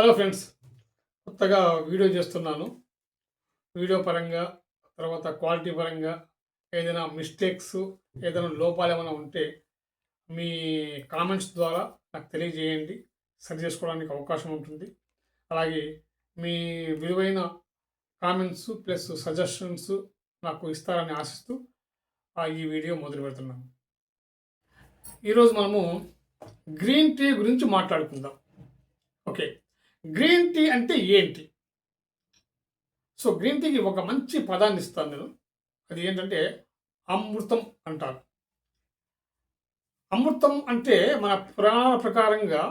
Hello friends కొత్తగా video చేస్తున్నాను. Video పరంగా తర్వాత క్వాలిటీ పరంగా ఏదైనా మిస్టేక్స్ ఏదైనా లోపాలు ఏమైనా ఉంటే మీ కామెంట్స్ ద్వారా నాకు తెలియజేయండి. సరి చేసుకోవడానికి అవకాశం ఉంటుంది. అలాగే మీ విలువైన కామెంట్స్ ప్లస్ సజెషన్స్ నాకు ఇస్తారని ఆశిస్తూ ఆ, ఈ వీడియో మొదలు పెడుతున్నాను. ఈరోజు మనము గ్రీన్ టీ గురించి మాట్లాడుకుందాం. గ్రీన్ టీ అంటే ఏంటి సో గ్రీన్ టీకి ఒక మంచి పదాన్ని ఇస్తాను నేను. అది ఏంటంటే అమృతం అంటారు. అమృతం అంటే మన పురాణ ప్రకారంగా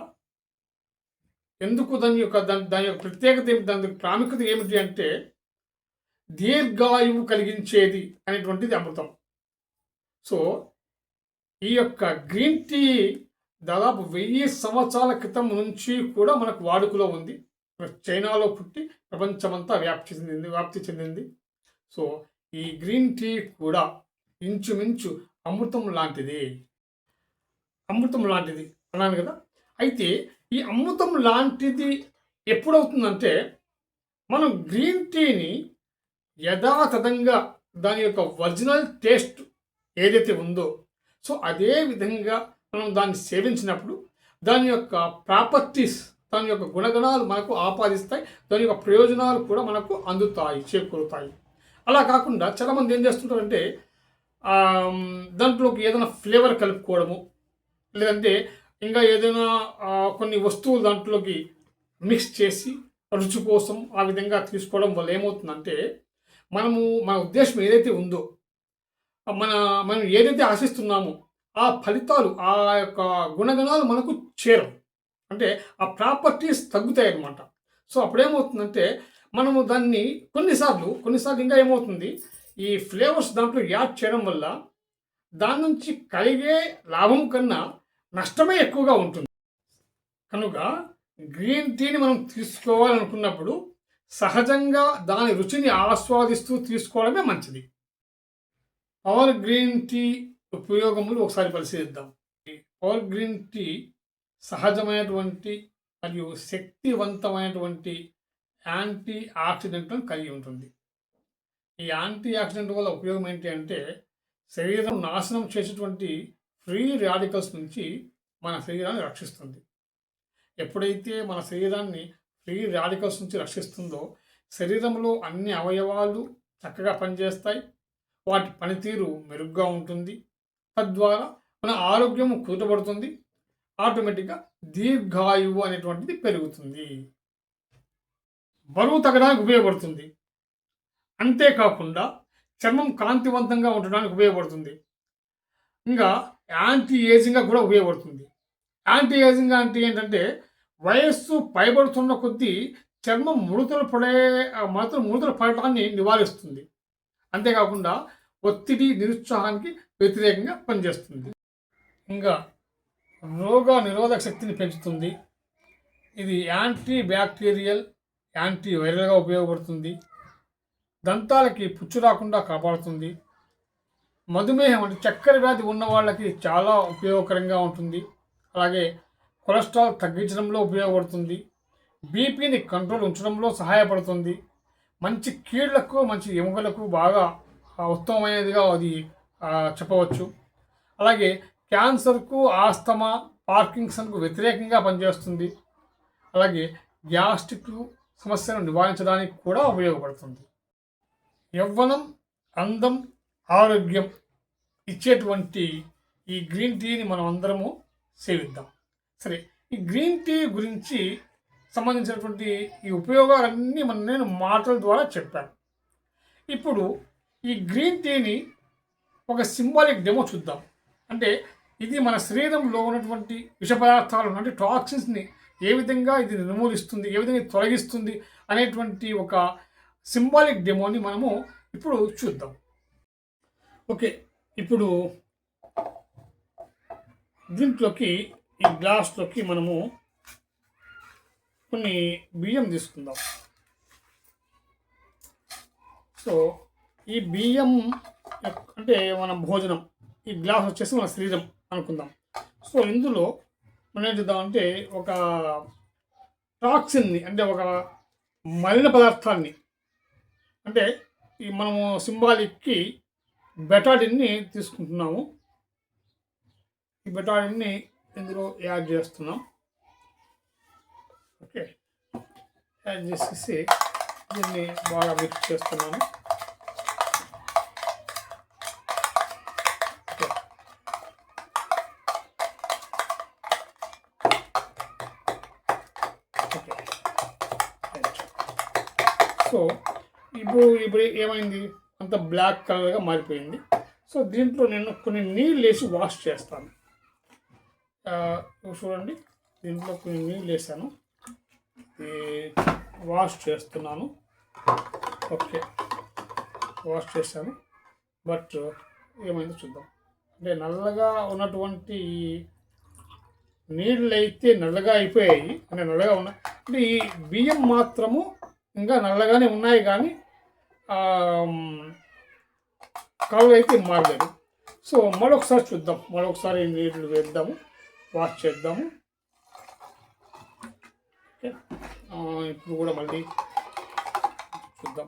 ఎందుకు దాని యొక్క దాని దాని యొక్క ప్రత్యేకత ఏమిటి? దాని ప్రాముఖ్యత ఏమిటి అంటే దీర్ఘాయువు కలిగించేది అనేటువంటిది అమృతం. సో ఈ యొక్క గ్రీన్ టీ దాదాపు వెయ్యి సంవత్సరాల క్రితం నుంచి కూడా మనకు వాడుకలో ఉంది. చైనాలో పుట్టి ప్రపంచమంతా వ్యాప్తి చెందింది వ్యాప్తి చెందింది. సో ఈ గ్రీన్ టీ కూడా ఇంచుమించు అమృతం లాంటిది. అమృతం లాంటిది అన్నాను కదా. అయితే ఈ అమృతం లాంటిది ఎప్పుడవుతుందంటే మనం గ్రీన్ టీని యథాతథంగా దాని యొక్క ఒరిజినల్ టేస్ట్ ఏదైతే ఉందో సో అదే విధంగా మనం దాన్ని సేవించినప్పుడు దాని యొక్క ప్రాపర్టీస్ దాని యొక్క గుణగణాలు మనకు ఆపాదిస్తాయి దాని యొక్క ప్రయోజనాలు కూడా మనకు అందుతాయి చేకూరుతాయి. అలా కాకుండా చాలామంది ఏం చేస్తుంటారంటే దాంట్లోకి ఏదైనా ఫ్లేవర్ కలుపుకోవడము లేదంటే ఇంకా ఏదైనా కొన్ని వస్తువులు దాంట్లోకి మిక్స్ చేసి రుచి కోసం ఆ విధంగా తీసుకోవడం వల్ల ఏమవుతుందంటే మనము మన ఉద్దేశం ఏదైతే ఉందో మన మనం ఏదైతే ఆశిస్తున్నామో ఆ ఫలితాలు ఆ యొక్క గుణగణాలు మనకు చేరవు. అంటే ఆ ప్రాపర్టీస్ తగ్గుతాయి అన్నమాట సో అప్పుడేమవుతుందంటే మనము దాన్ని కొన్నిసార్లు కొన్నిసార్లు ఇంకా ఏమవుతుంది ఈ ఫ్లేవర్స్ దాంట్లో యాడ్ చేయడం వల్ల దాని నుంచి కలిగే లాభం కన్నా నష్టమే ఎక్కువగా ఉంటుంది. కనుక గ్రీన్ టీని మనం తీసుకోవాలనుకున్నప్పుడు సహజంగా దాని రుచిని ఆస్వాదిస్తూ తీసుకోవడమే మంచిది. పవర్ గ్రీన్ టీ ఉపయోగములు ఒకసారి పరిశీలిద్దాం. పవర్ గ్రీన్ టీ సహజమైనటువంటి మరియు శక్తివంతమైనటువంటి యాంటీ ఆక్సిడెంట్లను కలిగి ఉంటుంది. ఈ యాంటీ ఆక్సిడెంట్ వల్ల ఉపయోగం ఏంటి అంటే శరీరం నాశనం చేసేటువంటి ఫ్రీ రాడికల్స్ నుంచి మన శరీరాన్ని రక్షిస్తుంది. ఎప్పుడైతే మన శరీరాన్ని ఫ్రీ రాడికల్స్ నుంచి రక్షిస్తుందో శరీరంలో అన్ని అవయవాలు చక్కగా పనిచేస్తాయి. వాటి పనితీరు మెరుగ్గా ఉంటుంది. తద్వారా మన ఆరోగ్యం కుదుటపడుతుంది ఆటోమేటిక్గా దీర్ఘాయువు అనేటువంటిది పెరుగుతుంది. బరువు తగ్గడానికి ఉపయోగపడుతుంది. అంతేకాకుండా చర్మం కాంతివంతంగా ఉండడానికి ఉపయోగపడుతుంది. ఇంకా యాంటీ ఏజింగ్గా కూడా ఉపయోగపడుతుంది. యాంటీ ఏజింగ్ అంటే ఏంటంటే వయస్సు పైబడుతున్న కొద్దీ చర్మం ముడతలు పడే మాత్రం ముడతలు పడటాన్ని నివారిస్తుంది. అంతేకాకుండా ఒత్తిడి నిరుత్సాహానికి వ్యతిరేకంగా పనిచేస్తుంది. ఇంకా రోగ నిరోధక శక్తిని పెంచుతుంది. ఇది యాంటీ బ్యాక్టీరియల్ యాంటీ వైరల్గా ఉపయోగపడుతుంది. దంతాలకి పుచ్చు రాకుండా కాపాడుతుంది. మధుమేహం అంటే చక్కెర వ్యాధి ఉన్న వాళ్ళకి చాలా ఉపయోగకరంగా ఉంటుంది. అలాగే కొలెస్ట్రాల్ తగ్గించడంలో ఉపయోగపడుతుంది. బీపీని కంట్రోల్ ఉంచడంలో సహాయపడుతుంది. మంచి కీళ్ళకు మంచి ఎముకలకు బాగా ఉత్తమమైనదిగా అది చెప్పవచ్చు. అలాగే క్యాన్సర్కు ఆస్తమా పార్కిన్సన్కు వ్యతిరేకంగా పనిచేస్తుంది. అలాగే గ్యాస్ట్రిక్ సమస్యను నివారించడానికి కూడా ఉపయోగపడుతుంది. యవ్వనం అందం ఆరోగ్యం ఇచ్చేటువంటి ఈ గ్రీన్ టీని మనం అందరము సేవిద్దాం. సరే ఈ గ్రీన్ టీ గురించి సంబంధించినటువంటి ఈ ఉపయోగాలన్నీ మనం నేను మాటల ద్వారా చెప్పాను. ఇప్పుడు ఈ గ్రీన్ టీని ఒక సింబాలిక్ డెమో చూద్దాం. అంటే ఇది మన శరీరంలో ఉన్నటువంటి విష పదార్థాలు అంటే టాక్సిన్స్ని ఏ విధంగా ఇది నిర్మూలిస్తుంది ఏ విధంగా తొలగిస్తుంది అనేటువంటి ఒక సింబాలిక్ డెమోని మనము ఇప్పుడు చూద్దాం. ఓకే ఇప్పుడు దీంట్లోకి ఈ గ్లాస్లోకి మనము కొన్ని బియ్యం తీసుకుందాం. సో ఈ బియ్యం అంటే మన భోజనం ఈ గ్లాస్ వచ్చేసి మన శరీరం అనుకుందాం. సో ఇందులో మనం ఏం చేద్దామంటే ఒక టాక్సిన్ని అంటే ఒక మలిన పదార్థాన్ని అంటే ఈ మనము సింబాలిక్కి బెటాడిన్ని తీసుకుంటున్నాము. ఈ బెటాడిన్ని ఇందులో యాడ్ చేస్తున్నాం. ఓకే. యాడ్ చేసేసి దీన్ని బాగా మిక్స్ చేస్తున్నాను. సో ఇప్పుడు ఇప్పుడు ఏమైంది? అంత బ్లాక్ కలర్గా మారిపోయింది. సో దీంట్లో నేను కొన్ని నీళ్ళు వేసి వాష్ చేస్తాను. చూడండి. దీంట్లో కొన్ని నీళ్ళు వేసాను. ఈ వాష్ చేస్తున్నాను. ఓకే. వాష్ చేశాను. బట్ ఏమైందో చూద్దాం. అంటే నల్లగా ఉన్నటువంటి నీళ్ళు అయితే నల్లగా అయిపోయాయి. అంటే నల్లగా ఉన్నాయి అంటే ఈ బియ్యం మాత్రము ఇంకా నల్లగానే ఉన్నాయి కానీ కలర్ అయితే మారలేదు. సో మరొకసారి చూద్దాం. మరొకసారి నీళ్ళు వేద్దాము. వాష్ చేద్దాము. ఓకే. ఇప్పుడు కూడా మళ్ళీ చూద్దాం.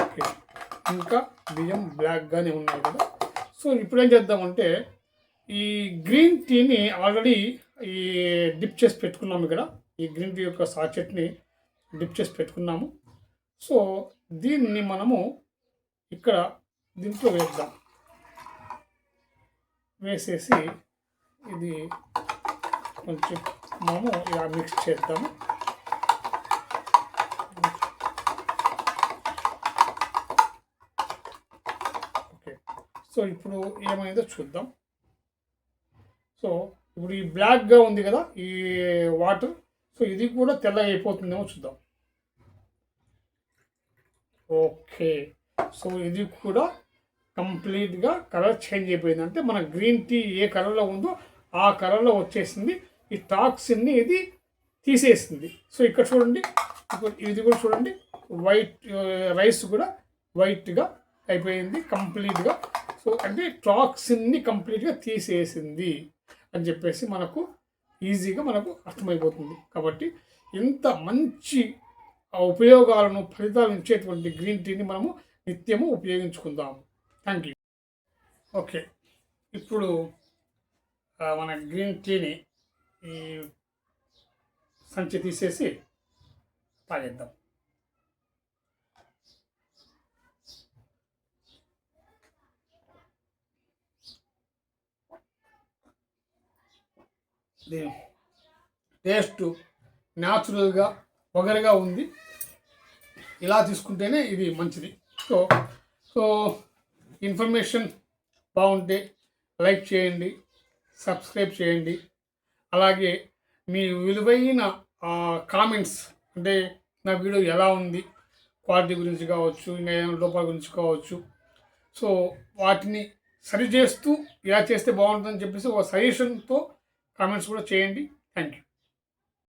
ఓకే. ఇంకా బియ్యం బ్లాక్గానే ఉన్నాయి కదా. సో ఇప్పుడు ఏం చేద్దామంటే ఈ గ్రీన్ టీని ఆల్రెడీ ఈ డిప్ చేసి పెట్టుకున్నాము ఇక్కడ. ఈ గ్రీన్ టీ యొక్క సాచెట్ని డిప్ చేసి పెట్టుకున్నాము. సో దీన్ని మనము ఇక్కడ దీంట్లో వేద్దాం. వేసేసి ఇది కొంచెం మనము ఇలా మిక్స్ చేద్దాము. ఓకే. సో ఇప్పుడు ఏమైందో చూద్దాం. సో ఇప్పుడు ఈ బ్లాక్గా ఉంది కదా ఈ వాటర్ సో ఇది కూడా తెల్లగా అయిపోతుందేమో చూద్దాం. ఓకే. సో ఇది కూడా కంప్లీట్గా కలర్ చేంజ్ అయిపోయింది. అంటే మన గ్రీన్ టీ ఏ కలర్లో ఉందో ఆ కలర్లో వచ్చేసింది. ఈ టాక్సిన్ని ఇది తీసేసింది. సో ఇక్కడ చూడండి ఇది కూడా చూడండి వైట్ రైస్ కూడా వైట్గా అయిపోయింది కంప్లీట్గా సో అంటే టాక్సిన్ని కంప్లీట్గా తీసేసింది. అని చెప్పేసి మనకు ఈజీగా మనకు అర్థమైపోతుంది. కాబట్టి ఇంత మంచి ఉపయోగాలను ఫలితాలను ఇచ్చేటువంటి గ్రీన్ టీని మనము నిత్యము ఉపయోగించుకుందాం థ్యాంక్ యూ. ఓకే. ఇప్పుడు మన గ్రీన్ టీని ఈ సంచి తీసేసి తాగేద్దాం. దీని టేస్ట్ న్యాచురల్గా ఒగరుగా ఉంది. ఇలా తీసుకుంటేనే ఇది మంచిది. సో సో ఇన్ఫర్మేషన్ బాగుంటే లైక్ చేయండి సబ్స్క్రైబ్ చేయండి. అలాగే మీ విలువైన కామెంట్స్ అంటే నా వీడియో ఎలా ఉంది? క్వాలిటీ గురించి కావచ్చు ఇంకా ఏమైనా లోపాల గురించి కావచ్చు. సో వాటిని సరి చేస్తూ ఇలా చేస్తే బాగుంటుందని చెప్పేసి ఒక సజెషన్తో కామెంట్స్ కూడా చేయండి. Thank you